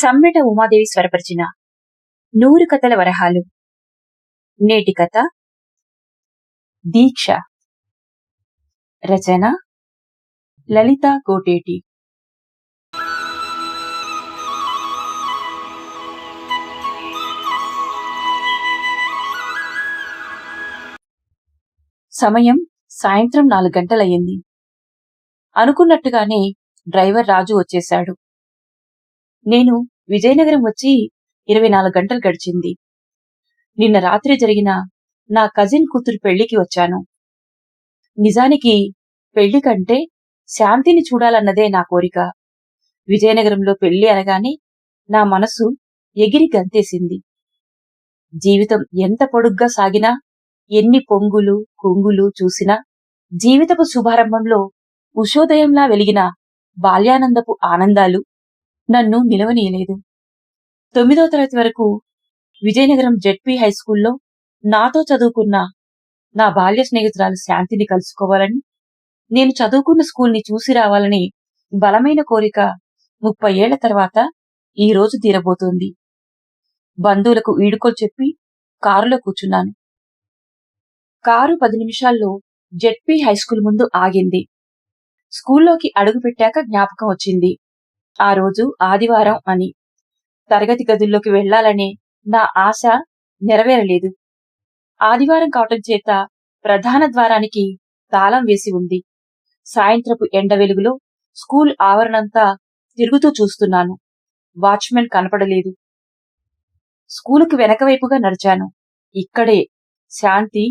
సమ్మెట ఉమాదేవి స్వరపరిచిన నూరు కథల వరహాలు. నేటి కథ. దీక్ష. రచన. లలిత కోటేటి. సమయం సాయంత్రం నాలుగు గంటలయ్యింది. అనుకున్నట్టుగానే డ్రైవర్ రాజు వచ్చేశాడు. నేను విజయనగరం వచ్చి ఇరవై నాలుగు గంటలు గడిచింది. నిన్న రాత్రి జరిగిన నా కజిన్ కూతురు పెళ్ళికి వచ్చాను. నిజానికి పెళ్ళి కంటే శాంతిని చూడాలన్నదే నా కోరిక. విజయనగరంలో పెళ్ళి అనగానే నా మనసు ఎగిరి గంతేసింది. జీవితం ఎంత పొడుగ్గా సాగినా ఎన్ని పొంగులు కొంగులు చూసినా జీవితపు శుభారంభంలో ఉషోదయంలా వెలిగిన బాల్యానందపు ఆనందాలు నన్ను నిలవనీయలేదు. తొమ్మిదో తరగతి వరకు విజయనగరం జెడ్పీ హైస్కూల్లో నాతో చదువుకున్న నా బాల్య స్నేహితురాలు శాంతిని కలుసుకోవాలని నేను చదువుకున్న స్కూల్ని చూసి రావాలని బలమైన కోరిక ముప్పై ఏళ్ళ తర్వాత ఈ రోజు తీరబోతోంది. బంధువులకు వీడుకోలు చెప్పి కారులో కూర్చున్నాను. కారు పది నిమిషాల్లో జెడ్పీ హైస్కూల్ ముందు ఆగింది. స్కూల్లోకి అడుగు పెట్టాక జ్ఞాపకం వచ్చింది. ఆ రోజు ఆదివారం అని. తరగతి గదుల్లోకి వెళ్ళాలనే నా ఆశ నెరవేరలేదు. ఆదివారం కావటం చేత ప్రధాన ద్వారానికి తాళం వేసి ఉంది. సాయంత్రపు ఎండ వెలుగులో స్కూల్ ఆవరణంతా తిరుగుతూ చూస్తున్నాను. వాచ్మెన్ కనపడలేదు. స్కూలుకు వెనకవైపుగా నడిచాను. ఇక్కడే శాంతి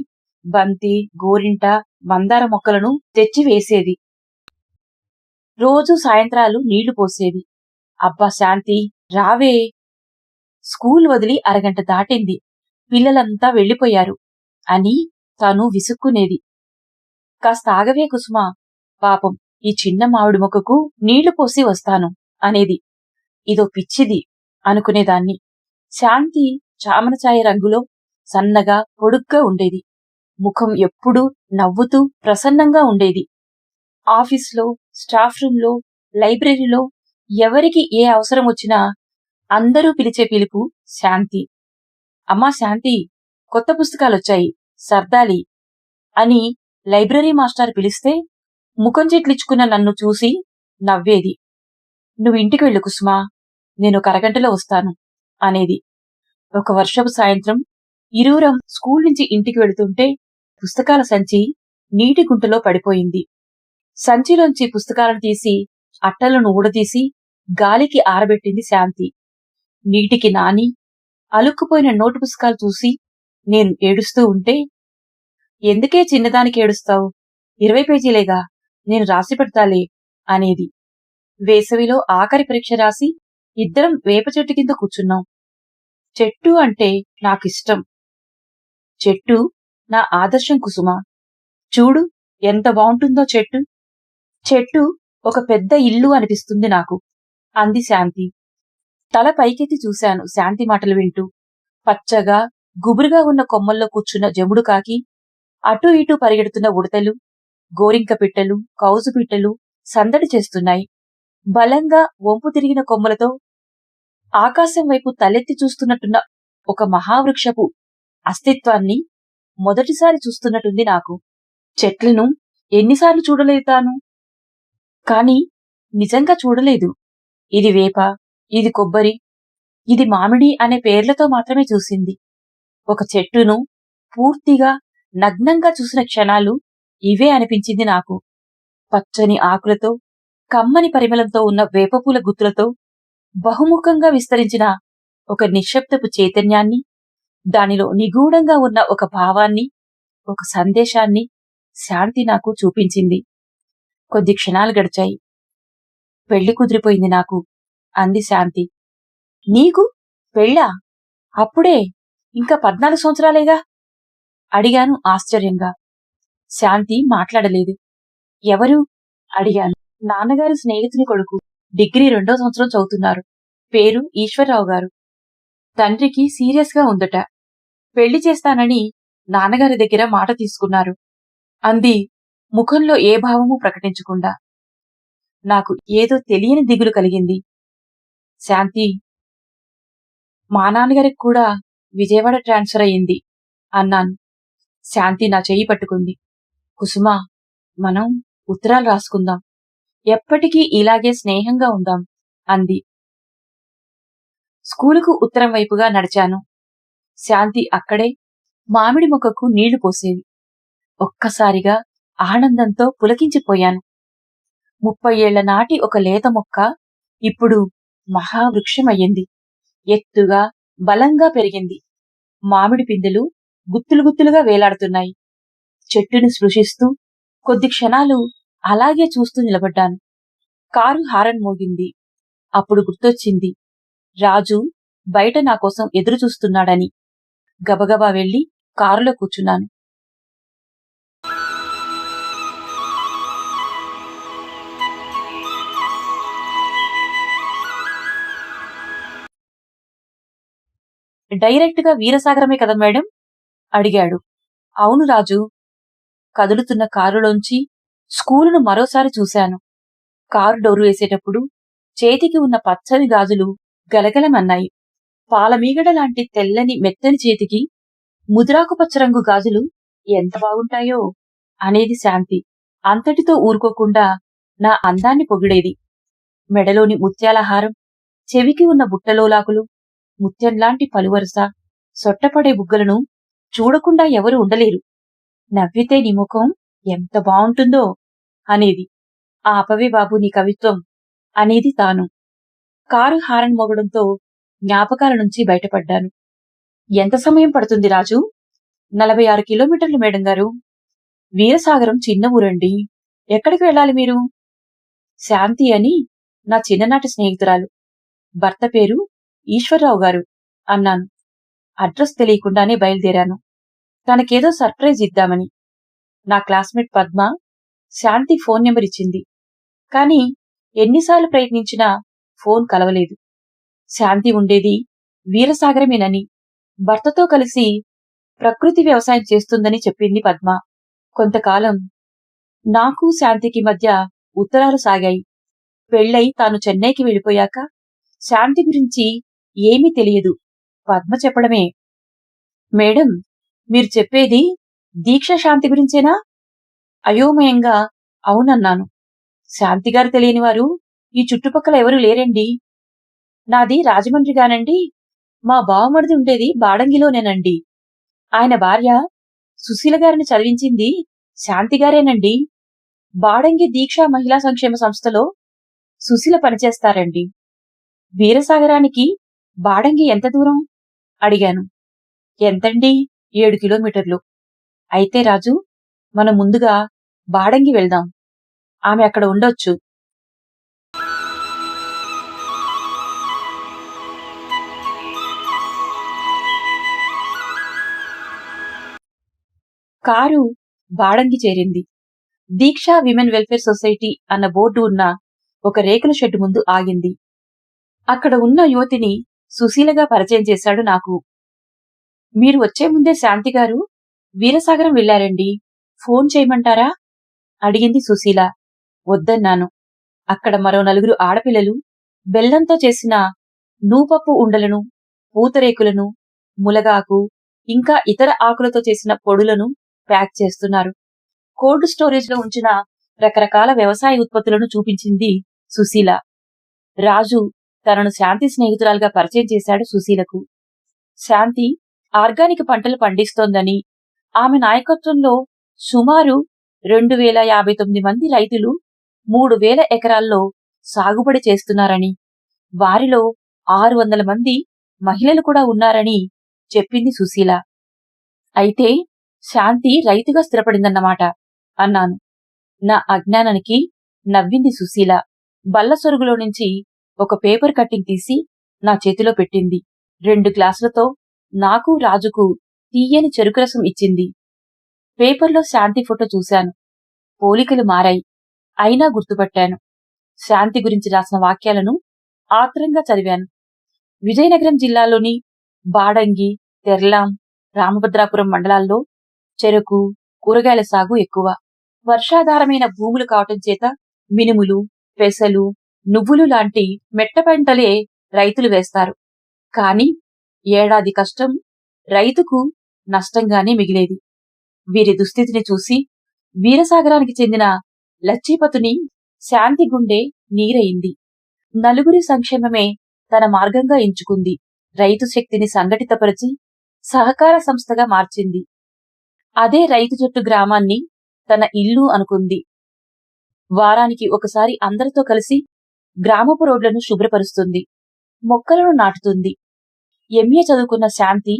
బంతి గోరింట మందార మొక్కలను తెచ్చి వేసేది. రోజు సాయంత్రాలు నీళ్ళు పోసేది అబ్బా శాంతి రావే. స్కూల్ వదిలి అరగంట దాటింది. పిల్లలంతా వెళ్ళిపోయారు. అని తను విసుక్కునేది. కాస్త ఆగవే కుసుమా. పాపం ఈ చిన్న మామిడి మొక్కకు నీళ్ళు పోసి వస్తాను అనేది. ఇదో పిచ్చిది అనుకునేదాన్ని. శాంతి చామనచాయ రంగులో సన్నగా పొడుగ్గా ఉండేది. ముఖం ఎప్పుడూ నవ్వుతూ ప్రసన్నంగా ఉండేది. ఆఫీస్లో స్టాఫ్ రూమ్లో లైబ్రరీలో ఎవరికి ఏ అవసరం వచ్చినా అందరూ పిలిచే పిలుపు శాంతి. అమ్మా శాంతి కొత్త పుస్తకాలొచ్చాయి సర్దాలి అని లైబ్రరీ మాస్టర్ పిలిస్తే ముఖం చెట్లిచ్చుకున్న నన్ను చూసి నవ్వేది. నువ్వు ఇంటికి వెళ్ళు కుసుమా నేను ఒక అరగంటలో వస్తాను అనేది. ఒక వర్షపు సాయంత్రం ఇరువురం స్కూల్ నుంచి ఇంటికి వెళుతుంటే పుస్తకాల సంచి నీటి గుంటలో పడిపోయింది. సంచిలోంచి పుస్తకాలను తీసి అట్టలను ఊడదీసి గాలికి ఆరబెట్టింది శాంతి. నీటికి నాని అలుక్కుపోయిన నోటు పుస్తకాలు చూసి నేను ఏడుస్తూ ఉంటే ఎందుకే చిన్నదానికి ఏడుస్తావు? ఇరవై పేజీలేగా నేను రాసి పెడతాలే అనేది. వేసవిలో ఆఖరి పరీక్ష రాసి ఇద్దరం వేప చెట్టు కింద కూర్చున్నాం. చెట్టు అంటే నాకిష్టం. చెట్టు నా ఆదర్శం కుసుమ. చూడు ఎంత బాగుంటుందో చెట్టు. చెట్టు ఒక పెద్ద ఇల్లు అనిపిస్తుంది నాకు. అంది శాంతి. తల పైకెత్తి చూశాను శాంతి మాటలు వింటూ. పచ్చగా గుబురుగా ఉన్న కొమ్మల్లో కూర్చున్న జముడు కాకి అటూ ఇటూ పరిగెడుతున్న ఉడతలు గోరింక పిట్టలు కౌజు పిట్టలు సందడి చేస్తున్నాయి. బలంగా వంపు తిరిగిన కొమ్మలతో ఆకాశం వైపు తలెత్తి చూస్తున్నట్టున్న ఒక మహావృక్షపు అస్తిత్వాన్ని మొదటిసారి చూస్తున్నట్టుంది నాకు. చెట్లను ఎన్నిసార్లు చూడలేదు తాను కాని నిజంగా చూడలేదు. ఇది వేప ఇది కొబ్బరి ఇది మామిడి అనే పేర్లతో మాత్రమే చూసింది. ఒక చెట్టును పూర్తిగా నగ్నంగా చూసిన క్షణాలు ఇవే అనిపించింది నాకు. పచ్చని ఆకులతో కమ్మని పరిమళంతో ఉన్న వేపపూల గుత్తులతో బహుముఖంగా విస్తరించిన ఒక నిశ్శబ్దపు చైతన్యాన్ని దానిలో నిగూఢంగా ఉన్న ఒక భావాన్ని ఒక సందేశాన్ని శాంతి నాకు చూపించింది. కొద్ది క్షణాలు గడిచాయి. పెళ్ళి కుదిరిపోయింది నాకు అంది శాంతి. నీకు? పెళ్ళా? అప్పుడే? ఇంకా పద్నాలుగు సంవత్సరాలేగా? అడిగాను ఆశ్చర్యంగా. శాంతి మాట్లాడలేదు. ఎవరు? అడిగాను. నాన్నగారి స్నేహితుని కొడుకు. డిగ్రీ రెండో సంవత్సరం చదువుతున్నారు. పేరు ఈశ్వరరావు గారు తండ్రికి సీరియస్గా ఉందట. పెళ్ళి చేస్తానని నాన్నగారి దగ్గర మాట తీసుకున్నారు. అంది ముఖంలో ఏ భావము ప్రకటించకుండా నాకు ఏదో తెలియని దిగులు కలిగింది. శాంతి మా నాన్నగారికి కూడా విజయవాడ ట్రాన్స్ఫర్ అయ్యింది అన్నాను. శాంతి నా చెయ్యి పట్టుకుంది. కుసుమ మనం ఉత్తరాలు రాసుకుందాం. ఎప్పటికీ ఇలాగే స్నేహంగా ఉందాం అంది. స్కూలుకు ఉత్తరం వైపుగా నడిచాను. శాంతి అక్కడే మామిడి మొక్కకు నీళ్ళు పోసేది ఒక్కసారిగా ఆనందంతో పులకించిపోయాను. ముప్పై ఏళ్ళ నాటి ఒక లేత మొక్క ఇప్పుడు మహావృక్షమయ్యింది. ఎత్తుగా బలంగా పెరిగింది. మామిడి పిందెలు గుత్తులు గుత్తులుగా వేలాడుతున్నాయి. చెట్టును స్పృశిస్తూ కొద్ది క్షణాలు అలాగే చూస్తూ నిలబడ్డాను. కారు హారన్ మోగింది. అప్పుడు గుర్తొచ్చింది రాజు బయట నా కోసం ఎదురు చూస్తున్నాడని గబగబా వెళ్ళి కారులో కూర్చున్నాను. డైరెక్ట్గా వీరసాగరమే కదా మేడం? అడిగాడు. అవును రాజు. కదులుతున్న కారులోంచి స్కూలును మరోసారి చూశాను. కారు డోరు వేసేటప్పుడు చేతికి ఉన్న పచ్చని గాజులు గలగలమన్నాయి. పాలమీగడ లాంటి తెల్లని మెత్తని చేతికి ముద్రాకుపచ్చ రంగు గాజులు ఎంత బాగుంటాయో అనేది శాంతి. అంతటితో ఊరుకోకుండా నా అందాన్ని పొగిడేది. మెడలోని ముత్యాల హారం చెవికి ఉన్న బుట్టలోలాకులు ముత్యంలాంటి పలువరుస సొట్టపడే బుగ్గలను చూడకుండా ఎవరు ఉండలేరు. నవ్వితే నీ ముఖం ఎంత బావుంటుందో అనేది ఆ అపవి బాబు నీ కవిత్వం అనేది తాను. కారు హారన్ మోగడంతో జ్ఞాపకాల నుంచి బయటపడ్డాను. ఎంత సమయం పడుతుంది రాజు? నలభై ఆరు కిలోమీటర్లు మేడం గారు. వీరసాగరం చిన్న ఊరండి. ఎక్కడికి వెళ్ళాలి మీరు? శాంతి అని నా చిన్ననాటి స్నేహితురాలు. భర్త పేరు ఈశ్వర్రావు గారు అన్నాను. అడ్రస్ తెలియకుండానే బయలుదేరాను. తనకేదో సర్ప్రైజ్ ఇద్దామని. నా classmate Padma Shanti phone number ఇచ్చింది. కాని ఎన్నిసార్లు ప్రయత్నించినా ఫోన్ కలవలేదు. శాంతి ఉండేది వీరసాగరమేనని భర్తతో కలిసి ప్రకృతి వ్యవసాయం చేస్తుందని చెప్పింది పద్మ. కొంతకాలం నాకు శాంతికి మధ్య ఉత్తరాలు సాగాయి. పెళ్ళై తాను చెన్నైకి వెళ్ళిపోయాక శాంతి గురించి ఏమీ తెలియదు. పద్మ చెప్పడమే. మేడం మీరు చెప్పేది దీక్ష శాంతి గురించేనా? అయోమయంగా అవునన్నాను. శాంతిగారు తెలియని వారు ఈ చుట్టుపక్కల ఎవరూ లేరండి. నాది రాజమండ్రిగానండి. మా బావమరిది ఉండేది బాడంగిలోనేనండి. ఆయన భార్య సుశీల గారిని చదివించింది శాంతిగారేనండి. బాడంగి దీక్షా మహిళా సంక్షేమ సంస్థలో సుశీల పనిచేస్తారండి. వీరసాగరానికి బాడంగి ఎంత దూరం? అడిగాను. ఎంతండి? ఏడు కిలోమీటర్లు. అయితే రాజు మనం ముందుగా బాడంగి వెళ్దాం. ఆమె అక్కడ ఉండొచ్చు. కారు బాడంగి చేరింది. దీక్షా విమెన్ వెల్ఫేర్ సొసైటీ అన్న బోర్డు ఉన్న ఒక రేకుల షెడ్డు ముందు ఆగింది. అక్కడ ఉన్న యువతిని సుశీలగా పరిచయం చేశాడు నాకు. మీరు వచ్చే ముందే శాంతి గారు వీరసాగరం వెళ్ళారండి ఫోన్ చేయమంటారా? అడిగింది సుశీల. వద్దన్నాను. అక్కడ మరో నలుగురు ఆడపిల్లలు బెల్లంతో చేసిన నూపప్పు ఉండలను పూతరేకులను ములగాకు ఇంకా ఇతర ఆకులతో చేసిన పొడులను ప్యాక్ చేస్తున్నారు. కోల్డ్ స్టోరేజ్లో ఉంచిన రకరకాల వ్యవసాయ ఉత్పత్తులను చూపించింది సుశీల. రాజు తనను శాంతి స్నేహితురాలుగా పరిచయం చేశాడు సుశీలకు. శాంతి ఆర్గానిక్ పంటలు పండిస్తోందని ఆమె నాయకత్వంలో సుమారు రెండు వేల యాభై తొమ్మిది మంది రైతులు మూడు వేల ఎకరాల్లో సాగుబడి చేస్తున్నారని వారిలో ఆరు వందల మంది మహిళలు కూడా ఉన్నారని చెప్పింది సుశీల. అయితే శాంతి రైతుగా స్థిరపడిందన్నమాట అన్నాను. నా అజ్ఞానానికి నవ్వింది సుశీల. బల్ల సొరుగులో నుంచి ఒక పేపర్ కట్టింగ్ తీసి నా చేతిలో పెట్టింది. రెండు గ్లాసులతో నాకు రాజుకు తీయని చెరుకురసం ఇచ్చింది. పేపర్లో శాంతి ఫోటో చూశాను. పోలికలు మారాయి. అయినా గుర్తుపట్టాను. శాంతి గురించి రాసిన వాక్యాలను ఆత్రంగా చదివాను. విజయనగరం జిల్లాలోని బాడంగి తెర్లాం రామభద్రాపురం మండలాల్లో చెరకు కూరగాయల సాగు ఎక్కువ. వర్షాధారమైన భూములు కావటం చేత మినుములు పెసలు నువ్వులు లాంటి మెట్ట పంటలే రైతులు వేస్తారు. కాని ఏడాది కష్టం రైతుకు నష్టంగానే మిగిలేది. వీరి దుస్థితిని చూసి వీరసాగరానికి చెందిన లచ్చీపతుని శాంతి గుండె నీరయింది నలుగురి సంక్షేమమే తన మార్గంగా ఎంచుకుంది. రైతు శక్తిని సంఘటితపరిచి సహకార సంస్థగా మార్చింది. అదే రైతు జట్టు గ్రామాన్ని తన ఇల్లు అనుకుంది. వారానికి ఒకసారి అందరితో కలిసి గ్రామపు రోడ్లను శుభ్రపరుస్తుంది. మొక్కలను నాటుతుంది. ఎంఏ చదువుకున్న శాంతి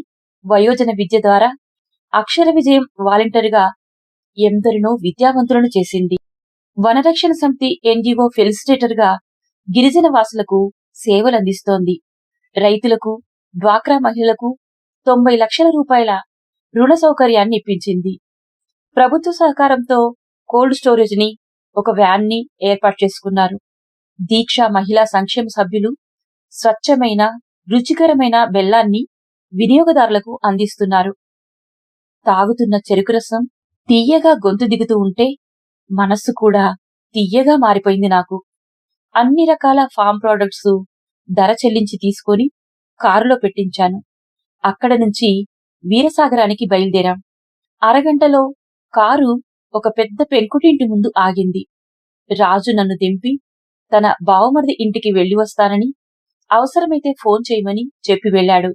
వయోజన విద్య ద్వారా అక్షర విజయం వాలంటీర్గా ఎందరినో విద్యావంతులను చేసింది. వనరక్షణ సమితి ఎన్జిఓ ఫెలిసిటేటర్గా గిరిజన వాసులకు సేవలందిస్తోంది. రైతులకు డ్వాక్రా మహిళలకు తొంభై లక్షల రూపాయల రుణ సౌకర్యాన్ని ఇప్పించింది. ప్రభుత్వ సహకారంతో కోల్డ్ స్టోరేజ్ని ఒక వ్యాన్ని ఏర్పాటు చేసుకున్నారు. దీక్ష మహిళా సంక్షేమ సభ్యులు స్వచ్ఛమైన రుచికరమైన బెల్లాన్ని వినియోగదారులకు అందిస్తున్నారు. తాగుతున్న చెరుకు రసం తీయగా గొంతు దిగుతూ ఉంటే మనస్సు కూడా తీయగా మారిపోయింది నాకు. అన్ని రకాల ఫామ్ ప్రోడక్ట్స్ ధర చెల్లించి తీసుకొని కారులో పెట్టించాను. అక్కడ నుంచి వీరసాగరానికి బయలుదేరాం. అరగంటలో కారు ఒక పెద్ద పెంకుటింటి ముందు ఆగింది. రాజు నన్ను దింపి తన బావమరిది ఇంటికి వెళ్ళి వస్తానని అవసరమైతే ఫోన్ చేయమని చెప్పి వెళ్ళాడు.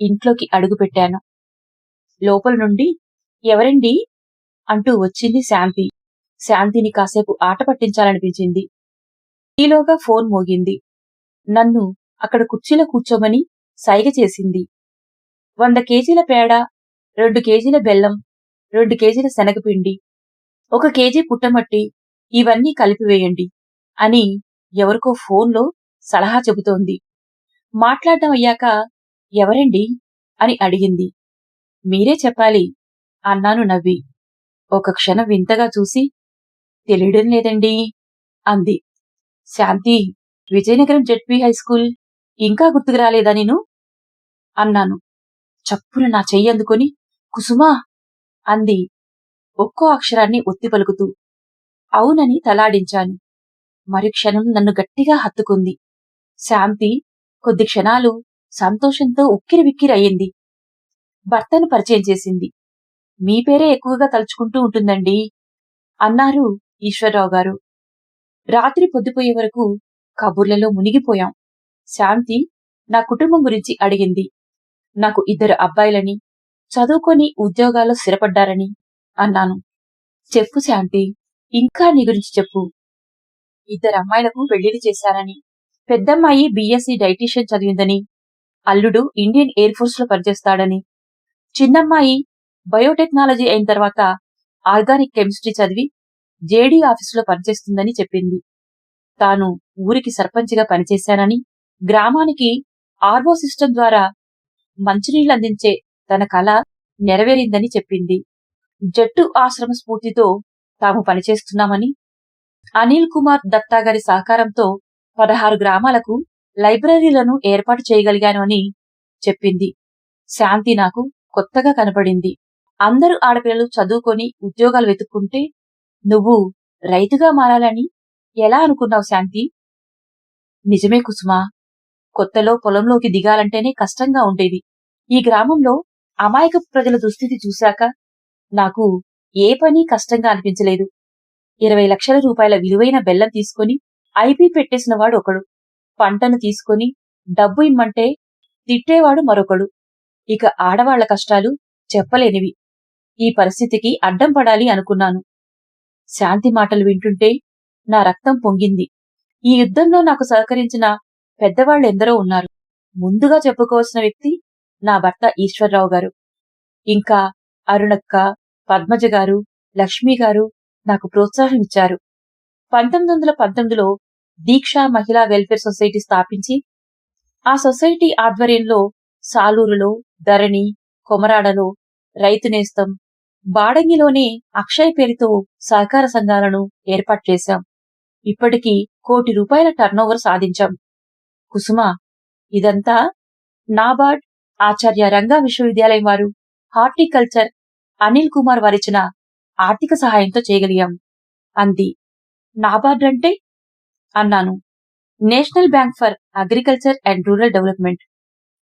ఇంట్లోకి అడుగుపెట్టాను లోపల నుండి ఎవరండి? అంటూ వచ్చింది శాంతి. శాంతిని కాసేపు ఆట పట్టించాలనిపించింది. ఈలోగా ఫోన్ మోగింది. నన్ను అక్కడ కుర్చీలో కూర్చోమని సైగ చేసింది. వంద కేజీల పేడ రెండు కేజీల బెల్లం రెండు కేజీల శనగపిండి ఒక కేజీ పుట్టమట్టి ఇవన్నీ కలిపివేయండి అని ఎవరికో ఫోన్లో సలహా చెబుతోంది. మాట్లాడడం అయ్యాక ఎవరండి అని అడిగింది. మీరే చెప్పాలి అన్నాను నవ్వి. ఒక క్షణం వింతగా చూసి తెలియడం లేదండి అంది. Shanti Vizianagaram ZP high school ఇంకా గుర్తుకు రాలేదా నేను? అన్నాను. చప్పున నా చెయ్యి అందుకొని కుసుమా అంది. ఒక్కో అక్షరాన్ని ఒత్తి పలుకుతూ అవునని తలాడించాను. మరి క్షణం నన్ను గట్టిగా హత్తుకుంది. శాంతి కొద్ది క్షణాలు సంతోషంతో ఉక్కిరిబిక్కిరయ్యింది భర్తను పరిచయం చేసింది. మీ పేరే ఎక్కువగా తలుచుకుంటూ ఉంటుందండి అన్నారు ఈశ్వరరావు గారు. రాత్రి పొద్దుపోయే వరకు కబుర్లలో మునిగిపోయాం. శాంతి నా కుటుంబం గురించి అడిగింది. నాకు ఇద్దరు అబ్బాయిలని చదువుకొని ఉద్యోగాల్లో స్థిరపడ్డారని అన్నాను. చెప్పు శాంతి ఇంకా నీ గురించి చెప్పు. ఇద్దరు అమ్మాయిలకు పెళ్ళిళ్ళు చేశానని పెద్దమ్మాయి బీఎస్సీ డైటీషియన్ చదివిందని అల్లుడు ఇండియన్ ఎయిర్ ఫోర్స్లో పనిచేస్తాడని చిన్నమ్మాయి బయోటెక్నాలజీ అయిన తర్వాత ఆర్గానిక్ కెమిస్ట్రీ చదివి జేడీ ఆఫీసులో పనిచేస్తుందని చెప్పింది. తాను ఊరికి సర్పంచ్గా పనిచేశానని గ్రామానికి ఆర్వో సిస్టమ్ ద్వారా మంచినీళ్ళు అందించే తన కళ నెరవేరిందని చెప్పింది. జట్టు ఆశ్రమ స్ఫూర్తితో తాము పనిచేస్తున్నామని అనిల్ కుమార్ దత్తా గారి సహకారంతో పదహారు గ్రామాలకు లైబ్రరీలను ఏర్పాటు చేయగలిగాను అని చెప్పింది. శాంతి నాకు కొత్తగా కనపడింది. అందరూ ఆడపిల్లలు చదువుకొని ఉద్యోగాలు వెతుక్కుంటే నువ్వు రైతుగా మారాలని ఎలా అనుకున్నావు శాంతి? నిజమే కుసుమా? కొత్తలో పొలంలోకి దిగాలంటేనే కష్టంగా ఉండేది. ఈ గ్రామంలో అమాయక ప్రజల దుస్థితి చూశాక నాకు ఏ పని కష్టంగా అనిపించలేదు. ఇరవై లక్షల రూపాయల విలువైన బెల్లం తీసుకుని ఐపీ పెట్టేసిన వాడు ఒకడు. పంటను తీసుకొని డబ్బు ఇమ్మంటే తిట్టేవాడు మరొకడు. ఇక ఆడవాళ్ళ కష్టాలు చెప్పలేనివి. ఈ పరిస్థితికి అడ్డం పడాలి అనుకున్నాను. శాంతి మాటలు వింటుంటే నా రక్తం పొంగింది. ఈ యుద్ధంలో నాకు సహకరించిన పెద్దవాళ్ళెందరో ఉన్నారు. ముందుగా చెప్పుకోవాల్సిన వ్యక్తి నా భర్త ఈశ్వరరావు గారు. ఇంకా అరుణక్క పద్మజ గారు లక్ష్మి గారు నాకు ప్రోత్సాహం ఇచ్చారు. పంతొమ్మిది వందల పంతొమ్మిదిలో దీక్ష మహిళా వెల్ఫేర్ సొసైటీ స్థాపించి ఆ సొసైటీ ఆధ్వర్యంలో సాలూరులో ధరణి కొమరాడలో రైతు నేస్తం బాడంగిలోనే అక్షయ్ పేరుతో సహకార సంఘాలను ఏర్పాటు చేశాం. ఇప్పటికీ కోటి రూపాయల టర్నోవర్ సాధించాం. కుసుమ. ఇదంతా నాబార్డ్ ఆచార్య రంగా విశ్వవిద్యాలయం వారు. హార్టికల్చర్ అనిల్ కుమార్ వారిచ్చిన ఆర్థిక సహాయంతో చేయగలిగాం. అంది. నాబార్డ్ అంటే? అన్నాను. National bank for agriculture and rural development.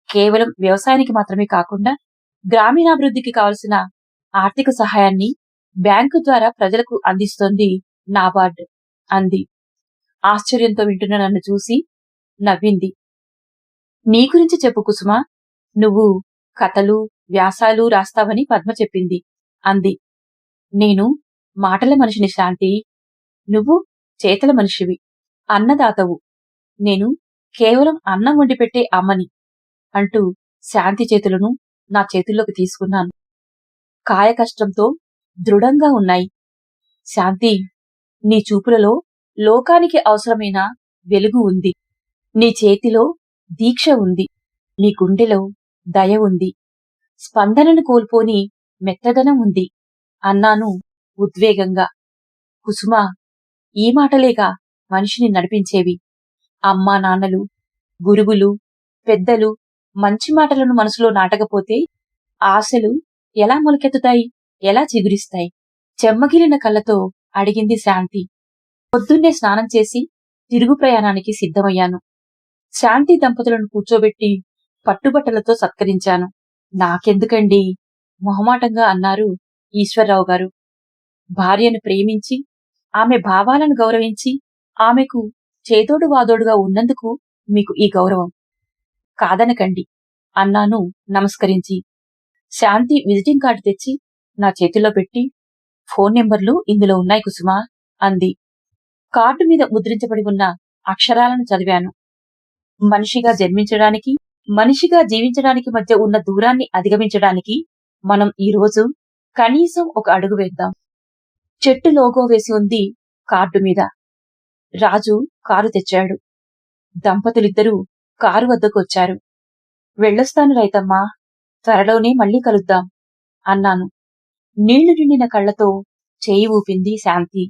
కేవలం వ్యవసాయానికి మాత్రమే కాకుండా గ్రామీణాభివృద్ధికి కావలసిన ఆర్థిక సహాయాన్ని బ్యాంకు ద్వారా ప్రజలకు అందిస్తోంది నాబార్డ్ అంది. ఆశ్చర్యంతో వింటున్న నన్ను చూసి నవ్వింది. నీ గురించి చెప్పు కుసుమ. నువ్వు కథలు వ్యాసాలు రాస్తావని పద్మ చెప్పింది. అంది. నేను మాటల మనిషిని శాంతి నువ్వు చేతల మనిషివి అన్నదాతవు. నేను కేవలం అన్నం వండిపెట్టే అమ్మని అంటూ శాంతి చేతులను నా చేతుల్లోకి తీసుకున్నాను. కాయ కష్టంతో దృఢంగా ఉన్నాయి. శాంతి నీ చూపులలో లోకానికి అవసరమైన వెలుగు ఉంది. నీ చేతిలో దీక్ష ఉంది. నీ గుండెలో దయ ఉంది. స్పందనను కోల్పోని మెత్తదనం ఉంది. అన్నాను ఉద్వేగంగా. కుసుమ ఈ మాటలేగా మనిషిని నడిపించేవి. అమ్మా నాన్నలు గురువులు పెద్దలు మంచి మాటలను మనసులో నాటకపోతే ఆశలు ఎలా మొలకెత్తుతాయి? ఎలా చిగురిస్తాయి? చెమ్మగిలిన కళ్ళతో అడిగింది శాంతి. పొద్దున్నే స్నానం చేసి తిరుగు ప్రయాణానికి సిద్ధమయ్యాను. శాంతి దంపతులను కూర్చోబెట్టి పట్టుబట్టలతో సత్కరించాను. నాకెందుకండి? మొహమాటంగా అన్నారు ఈశ్వరరావు గారు. భార్యను ప్రేమించి ఆమె భావాలను గౌరవించి ఆమెకు చేదోడు వాదోడుగా ఉన్నందుకు మీకు ఈ గౌరవం. కాదనకండి అన్నాను నమస్కరించి. శాంతి విజిటింగ్ కార్డు తెచ్చి నా చేతిలో పెట్టి ఫోన్ నెంబర్లు ఇందులో ఉన్నాయి కుసుమా అంది. కార్డు మీద ముద్రించబడి ఉన్న అక్షరాలను చదివాను. మనిషిగా జన్మించడానికి మనిషిగా జీవించడానికి మధ్య ఉన్న దూరాన్ని అధిగమించడానికి మనం ఈ రోజు కనీసం ఒక అడుగు వేద్దాం. చెట్టు లోగో వేసి ఉంది కార్డు మీద. రాజు కారు తెచ్చాడు. దంపతులిద్దరూ కారు వద్దకు వచ్చారు. వెళ్ళొస్తాను రైతమ్మా త్వరలోనే మళ్ళీ కలుద్దాం అన్నాను. నీళ్ళు నిండిన కళ్ళతో చేయి ఊపింది శాంతి.